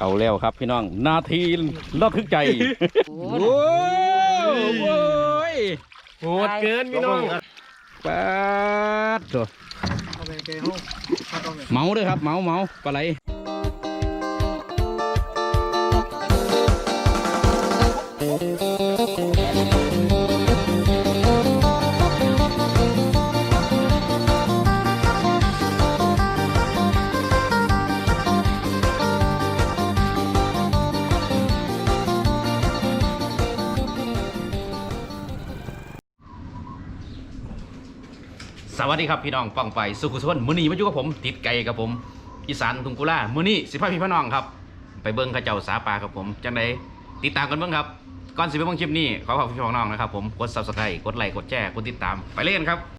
เอาแล้วครับพี่น้อง นาทีระทึกใจโอ้โอ้โหโหดเกินพี่น้องปาดตัวเมาด้วยครับ เมาเมาปลาไหล วัสดีครับพี่น้องฟังไปสุขุสนมื้อนี้มาอยู่กับผมติดไก่กับผมอีสานทุงกุล่ามื้อนี้สิพาพี่พี่น้องครับ ไปเบิ้งข้าเจ้าสาปลาครับผมจังไดติดตามกันเบิ้งครับก่อนสิไปเบิ้งคลิปนี้ขอขอบคุณพี่น้องนะครับผมกด Subscribe กดไลค์กดแชร์กดติดตามไปเล่นครับ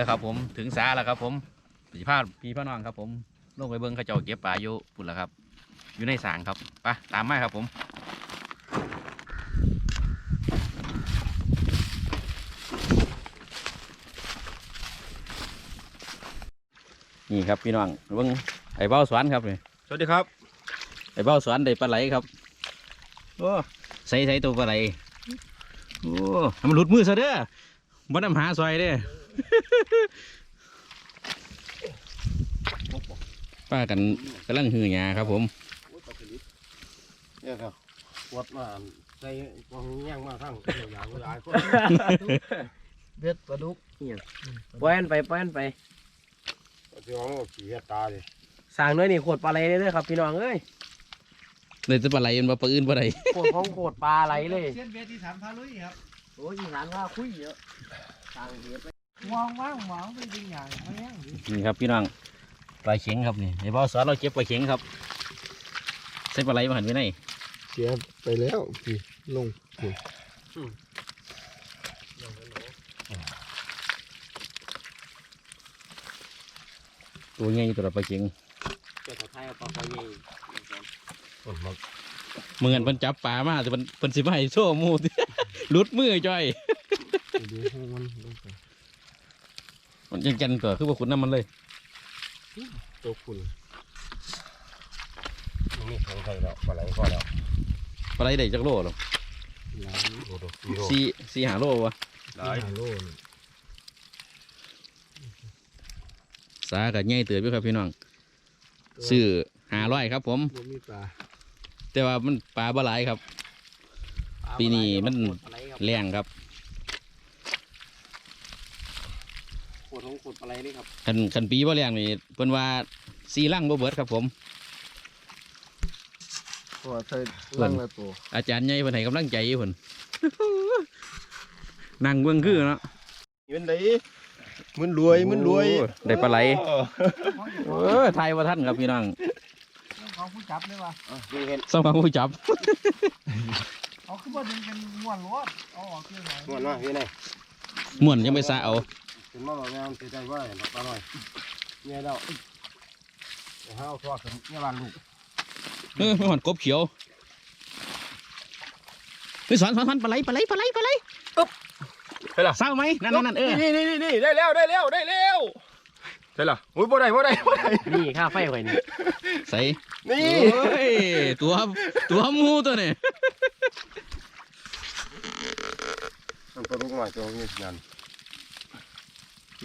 แล้วครับ ผมถึงสาแล้วครับ ผมสิพาพี่พ่อน้องครับ ผมลงไปเบิ่งเข้าเจ้าเก็บปลาอยู่พุ่นแล้วครับ อยู่ในสางครับไปตามมาครับ ผมนี่ครับพี่น้องเบิ่งไอ้เบ้าสวนครับนี่สวัสดีครับไอ้เบ้าสวนได้ปลาไหลครับโอ้ใส่ใส่ตัวปลาไหลโอ้ให้มันหลุดมือซะเด้อบ่นำหาซอยเด้อ ป้ากันกำลังหือหยาครับผมเนี่ยครับปวดมาใจกองย่างมาทั้งอย่างหลายคนเบ็ดปลาดุกปล่อยมันไปปล่อยมันไปที่ว่ามันขี้ตาดิสร้างด้วยนี่โคตรปลาไหลเลยเด้อครับพี่น้องเอ้ยเลยจะปลาไหลมันมาปลาอื่นปลาไหลโคตรของโคตรปลาไหลเลยเส้นเบ็ดที่สามพาลุยครับโอ้ยอีสานว่าคุยเยอะสร้างเบียดไป มองว่างมองไปดึงอย่างไม่ยังดินี่ครับพี่น้องปลาเข็งครับนี่ไอ้เบ้าสอนเราเก็บปลาเข็งครับใส่ปลาไหลมาหันไว้ไหนเสียไปแล้วพี่ลงตัวใหญ่ตัวละปลาเข็งเจ้าไทยเอาปลาคอยใหญ่คนมาเหมือนมันจับปลามาแต่มันเป็นสิบให้โซ่หมูหลุดมือจ้อยดูให้ มันลงไปมันยังกันตัวคือว่าขุนน้ำมันเลยตัวคุณนี่ของใครแล้วปลาไหลพอแล้วปลาไหลได้จักโลหรอหลายโลโลกิโลสี่สี่หาโลวะหลายโลสากับใหญ่เตือนพี่ครับพี่น้องซื้อหาร้อยครับ ผมบ่มีปลาแต่ว่ามันปลาบ่หลายครับ ปีนี้มันปลาไหลครับแรงครับ โคตรของโคตรปลาไหลเลยครับคันคันปีบ่แรงนี่เพิ่นว่าสี่ลังบ่เบิดครับผมพอใส่ลังละตัว อาจารย์ใหญ่เพิ่นให้กำลังใจอยู่เพิ่น นั่งเบิ่งคือเนาะมันได้มันรวยมันรวยโอ้ได้ปลาไหลเออไทยว่าท่านครับพี่น้องของผู้จับเลยว่ะนี่เห็นสำหรับผู้จับ เอาขึ้นมาดึงกันม้วนรถเอาออกเครื่องไหนมันว่าพี่ไหนม่วนยังไม่ซาเอา ถึงมาบอกงามใจใจว่าอย่างปลาหน่อยเนี่ยเราเดี๋ยวให้เอาทอดกันเนี่ยบ้านลูกเออไม่หอนกบเขียวเฮ้ยสอนสอนสอนปลาไหลปลาไหลปลาไหลปลาไหลไปล่ะเศร้าไหมนั่นนั่นนั่นเออนี่นี่นี่นี่ได้แล้วได้แล้วได้แล้วใช่ล่ะอุ้ยบ่ได้บ่ได้บ่ได้นี่ค่าไฟไว้นี่ใส่นี่โอ้ยตัวตัวหมูตัวนี้มันปลาลูกใหม่ตัวนี้งาน โ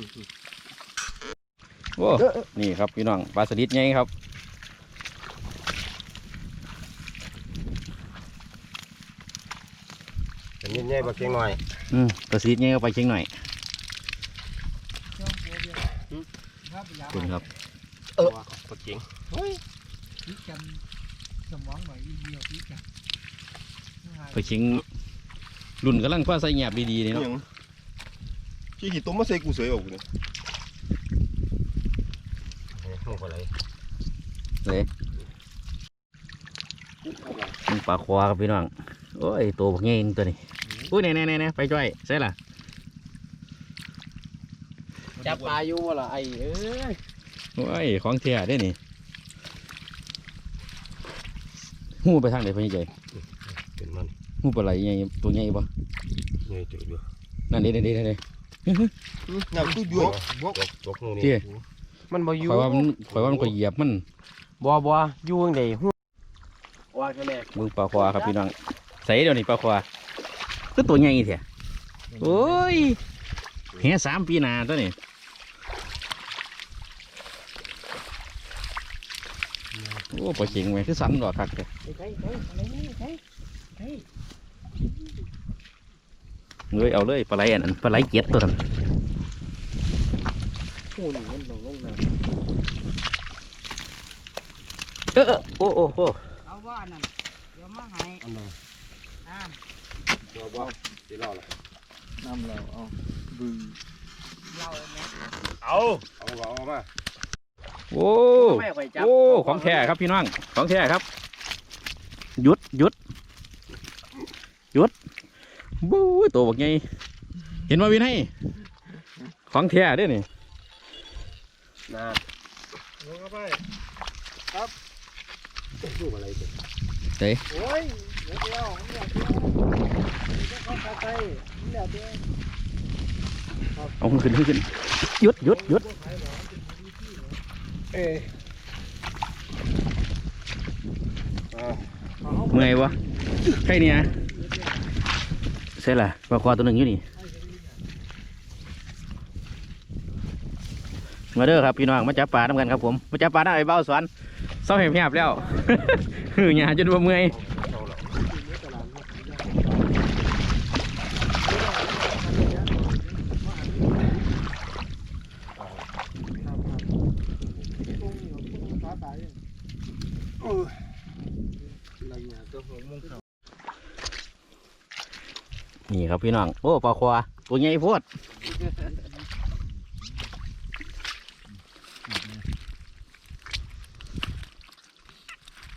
อ้นี่ครับพี่น้องปลาสลิดไงครับเป็นเงี้ยๆปลาเก่งหน่อยอืมปลาสลิดไงก็ไปเชียงหน่อยเครื่องเดียวครับยาคุณครับ เออปลาเก่งพิกันสมองหน่อยอีเดียวพิกันไปเชียงรุ่นกำลังคว้าใส่แงบดีๆนี่เนาะยัง ขี้ขี้ต้มมาใส่กูเสยออกเลยลงไปเลยเลยนี่ปลาควาครับพี่น้อง โอ้ยตัวบักเงี้ยตัวนี้อุ้ยแน่แน่แน่ไปจ้อยใช่ล่ะจับปลาอยู่บ่ล่ะไอ้เอ้ยโอ้ยของเทียได้นี่หูไปทางไหนพี่ใหญ่เป็นมันหูปลาไหลใหญ่ตัวใหญ่ปะเงยจืดอยู่นั่นเด้เด้เด้เด้ น้ำตู้ยั่วบกบกนี่เจี๊ยมันบ่อยู่ข่อยว่ามันข่อยว่ามันก็เหยียบมันบ่บ่อยู่จังได๋ฮู้ว่าแค่แม่เบิ่งปลาควาครับพี่น้องใส่เดี๋ยวนี้ปลาควาคือตัวใหญ่เถอะโอ้ยเฮียสามปีหนาตัวนี้โอ้ปลาเข็งไหมคือสันดอกคักเลยใช่ใช่อะไรนี่ใช่ใช่ เงยเอาเลยปลาไหลอันนั้นปลาไหลเกียดตัวนั้นฮู้นี่มันลงลงน้เออโอ้โอ้โอ้เอาว่านั่นเดี๋ยวมาให้อันนั้นน้ตัวบ่สิเล่าละน้ำเราเอาบึ้งเราเลยแม่เอาเอาเอาเอามาโอ้โอ้ของแท้ครับพี่น้องของแท้ครับหยุดหยุดหยุด บู๊ยตัวบักใหญ่เห็นว่าวินให้ ของแท้เด้วยนี่น่าลงเข้าไปตู้อะไรกันโอ้ยเดี๋ยวเดียวเดี๋ยวเดียวเดี๋ยวเข้าไปเดี๋ยวเดียวเอาขึ้นขึ้นขึ้นหยุดหยุดหยุดเอ้ยอ่าเมื่อยวะใครเนี่ย ใช่ล่ะปลาควาตัวหนึ่งอยู่นี่ มาเด้อครับพี่น้องมาจับปลาทำกันครับผม มาจับปลาได้ไอ้เบ้าสวนเศร้าเหียบแล้วหือหยาจนว่เมื่อย นี่ครับพี่น้อง โอ้ปลาควาตัวใหญ่โพด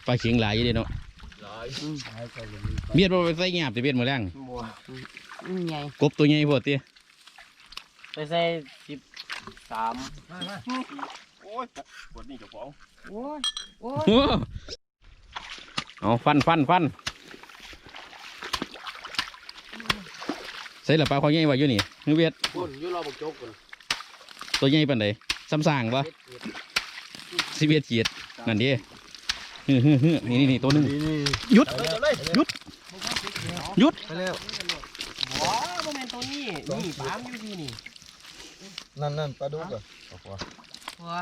ปลาเขียงหลายอยู่เด้เนาะเบียดบ่ไปใส่เงียบแต่เบียดหมดแรงบัวอืมใหญ่กบตัวใหญ่โพดติไปใส่สิบสามโอ้ยปวดนี่เจ้าของโอ้ยโอ้ยโอ้เอาฟันฟันฟัน ใส่ละปลาควาใหญ่ไว้อยู่นี่นึกเบียดคนอยู่รอบักจกคนตัวใหญ่ปานใดซ้ำสร้างปะสิเบียดเกียดนั่นดิฮึ่ฮึ่นี่นี่นี่ตัวหนึงหยุดหยุดหยุดไปแล้วบ่บ่แม่นตัวนี้นี่ปามอยู่ที่นี่นั่นนั่นปลาดุกอะหัว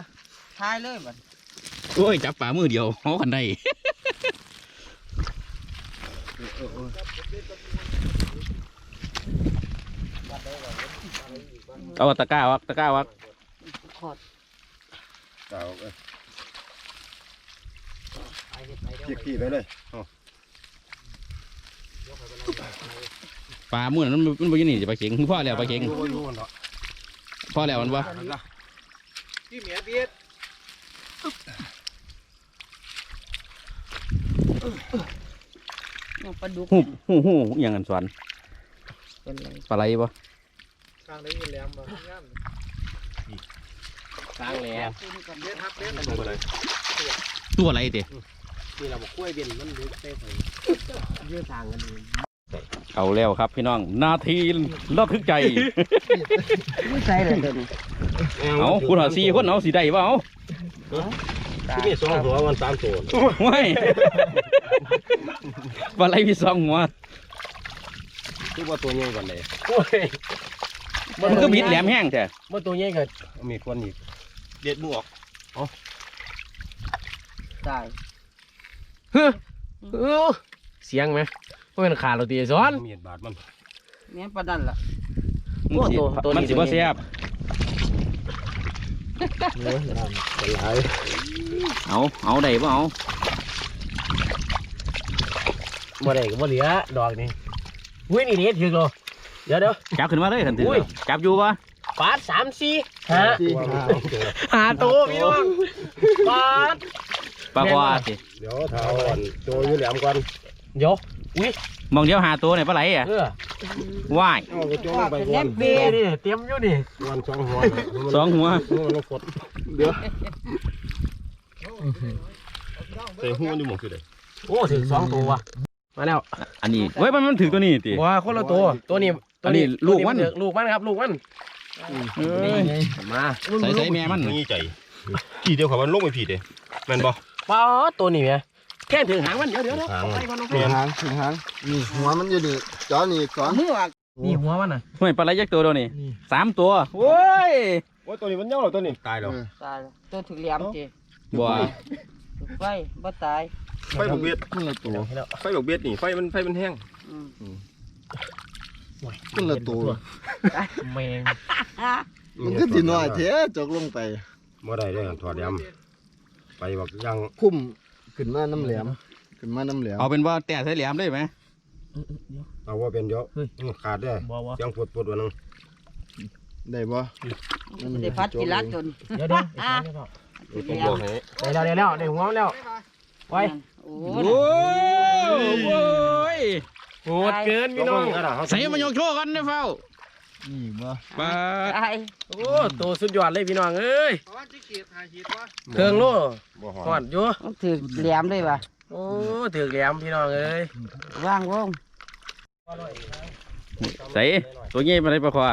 ทายเลยบัดโอ้ยจับปลามือเดียวเขากันได้ เอาตะกร้าวักตะกร้าวักขอดเจ้าเอ้ยไปเฮ็ดไปเดี๋ยวเรียกพี่ไปเลยปลามือนั้นมันมันไปอยี่นี่จะปลาเข็งพ่อแล้วปลาเข็งอยู่อยู่เนาะพ่อแล้วมันวะที่เมียเบียดเอาปลาดุกหูหูหูอหย่างกันสวนเป็นไรปลาไหลปะทางได้ยินแหลมมางั้นกลางแหลมขึ้นก่อนเบียดฮักเบียดตัวอะไรตัวอะไรเตะนี่เราบอกกล้วยเบียนมันลึกเต้ไปเยอะทางกันเลยเอาแล้วครับพี่น้อง นาทีระทึกใจไม่ใช่เลยตัวนี้เอาคุณหาสี่คนเอาสีใดวะเอาที่นี่สองหัวมันสามตัวไม่ปลาไหลพี่สองหัวคือว่าตัวใหญ่กว่าเลยโอ้ย มันก็บิดแหลมแห้งแท้บ่ตัวใหญ่เกิดมีคนอีกเด็ดมือออกตายเออเสียงไหมว่าเป็นขาดเราตีซ้อนมีดบาดมันแม่นปลาดันล่ะมันสิตัวตัวนี้มันสิบ่แซ่บเป็นหลายเอาเอาได้บ่เอาบ่ได้ก็บ่เหลือดอกนี่อุ้ยนี่เด็ดถึกเลย เดี๋ยวเดี๋ยว จับขึ้นมาเลยทันทีอุ้ย จับอยู่ปะปาดสามสี่หาตัวมันตัวหาตัวพี่น้องปาด ปลาควาสิเดี๋ยวเท้าอ่อนโจอยู่แหลมก่อนเดี๋ยวอุ้ยมองเดียวหาตัวเนี่ยปลาไหลอะเออว่ายเอากระโจนไปก่อนนี่นี่เตรียมอยู่นี่วันสองหัวสองหัวหัวมันกดเดี๋ยวใส่หัวอยู่หมดคือเด้โอ้ถึงสองตัวว่ะมาแล้วอันนี้เว้ยมันมันถือตัวนี้ติว้าคนละตัวตัวนี้อันนี้ลูกมันตัวลูกมันครับ ลูกมันเอ้ยมาใส่ใส่แม่มันนี่ใจกี่เดียวเขามันลงไปผิดเด้แม่นบ่ป้าตัวนี้แม่แค่ถึงหางมันเดี๋ยวเดี๋ยวเดี๋ยวหางไปก่อนเอาไปแม่นหางถึงหางนี่หัวมันอยู่นี่จอนี่ก่อนมืออะนี่หัวมันน่ะเฮ้ยปลาไหลยักษ์ตัวเดียวนี่สามตัวโอ้ยโอ้ยตัวนี้มันเน่าแล้วตัวนี้ตายแล้วตายแล้วตัวถึงแหลมจีบัวถูกไฟบ่ตายไฟบกเบียดขึ้นละตัวไฟบกเบียดนี่ไฟมันไฟมันแห้ง อืมขึ้นละตัวแมงมันก็สิน้อยแท้จกลงไปบ่ได้เด้อถอดยำไปบักยังคุ้มขึ้นมาน้ำแหลมขึ้นมาน้ำแหลมเอาเป็นว่าแต่ใส่แหลมได้ไหมเอาว่าเป็นเดี๋ยวอื้อขาดเด้อบ่บ่ยังปวดปวดวันนึงได้บ่ได้พัดกีฬาจนเดี๋ยวเดี๋ยวไอ้ตัวนี้ก่อนผมบอกให้ได้แล้วได้แล้วได้หัวมันแล้วไปโอ้โอ้ย โอ้ยโหดเกินพี่น้องใส่มายกโชว์กันนะเฝ้านี่บ่ปลาตายโอ้ตัวสุดยอดเลยพี่น้องเอ้ยเครื่องโล่บ่หอก่อนมอยู่ต้องถือแหลมเลยว่ะโอ้ถือแหลมพี่น้องเอ้ยว่างวงใส่ตัวใหญ่มาเลยปลาคอ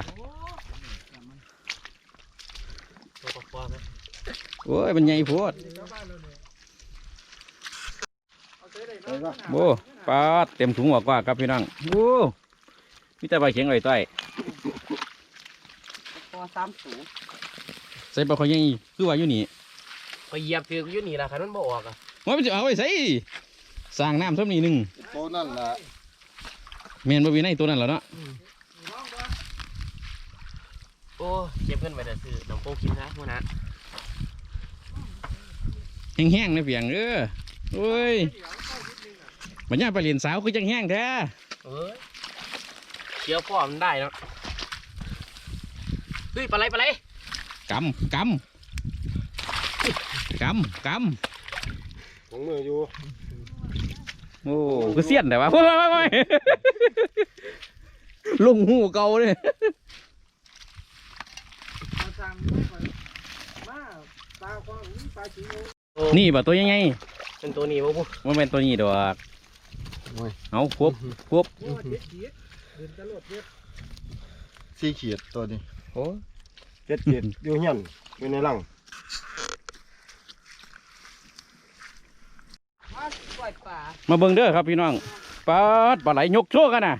โอ้ยมันใหญ่โพด โอ้ปลาเต็มถุงหัวกว่าครับพี่น้องโอ้มีแต่ปลาเข็งอ่อยต้อยตัวสามสูงใส่ปลาคอใหญ่คือว่าอยู่นี่ไปเหยียบถืออยู่นี่ล่ะคันมันบ่ออกอะว่ามันจะเอาไว้ใส่สร้างน้ำซ้ำนี่หนึ่งตัวนั่นล่ะเมียนบวีในตัวนั้นแหล้วเนาะโอ้เก็บเงินไว้แต่ซื้อน้ำโค้กกินนะพวกนั้นแห้งๆนะเพียงเออโอ้ย บัญญัติไปเรียนสาวคือจังแห้งแท้เอ้ยเกี่ยวพ่อมันได้เนาะเฮ้ยปลาไหลปลาไหลกำกำกำกของมืออยู่ำโอ้คือเสี้ยนแต่ว่าโอ้ยโอ้ยโอ้ยลงหูเก่าเลยนี่บ่ตัวยังไงเป็นตัวนี้บ่ปุ๊มันเป็นตัวนี้ดอกโอ้ย เอาควบควบสี่ขีดตัวนี้โอ้เจ็ดเจ็ดอยู่เฮียนอยู่ในรังมาปล่อยปลามาเบิ่งเด้อครับพี่น้องปลาดปลาไหลยกโชว์กันนะ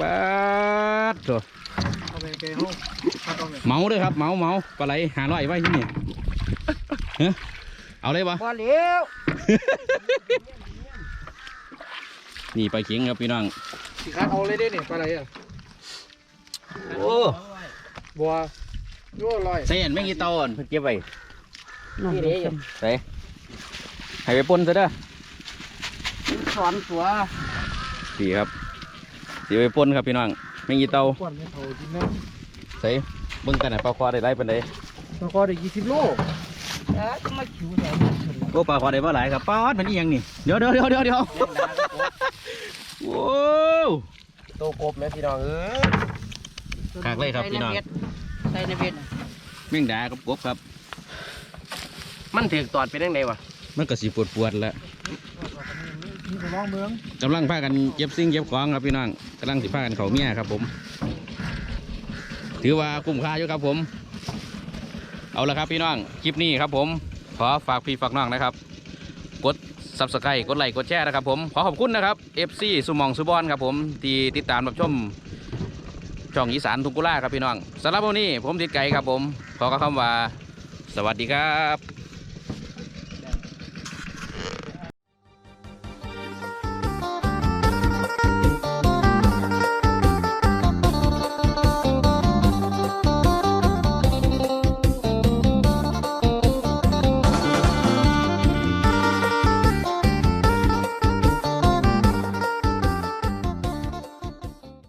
ปลาดโถเอาไปไปห้องเมาเด้อครับเมาเมาปลาไหลหาร้อยไว้ที่นี่เฮ้เอาเลยปะบ่เลี้ยว นี่ปลาเข็งครับพี่น้องสิคัดเอาเลยเด้นี่ปลาไหลอะโอ้บัวโย่ลอยใส่อันแม่งอีเตาอ่อนเพิ่นเก็บไว้นี่เด้ใส่ให้ไปปนซะเด้อสอนตัวดีครับสีไปปนครับพี่น้องแม่งอีเตาก่อนไม่เท่าจริงนะใส่เบิ่งกันนะปลาควาได้ไรเป็นไดตะกอได้ยี่สิบโลเออจะมาขิวแถวโอ้ปลาควาได้มาหลายครับปลาดมันอีหยังนี่เดี๋ยวเดี๋ยวเดี๋ยวเดี๋ยว เดี๋ยวโอ้โตกบแม่พี่น้องเอ้ยขากเลยครับพี่น้องใส่ในเบ็ดแม่งดากับกบครับ มันถือตอดไปได้ไงวะมันก็สิปวดปวดๆแล้วนี่ก็ลองเมืองกำลังพากันเก็บสิ่งเก็บของครับพี่น้องกำลังสิพากันเขาเมียครับผม ถือว่าคุ้มค่าอยู่ครับผม เอาละครับพี่น้อง คลิปนี้ครับผม ขอฝากพี่ฝากน้องนะครับ ซับสไครต์กดไลค์กดแชร์นะครับผม ขอขอบคุณนะครับ FC สุมองสุบอนครับผมที่ติดตามรับชมช่องอีสานทุงกุล่าครับพี่น้องสำหรับวันนี้ผมติดไก่ครับผม ขอคำว่า สวัสดีครับ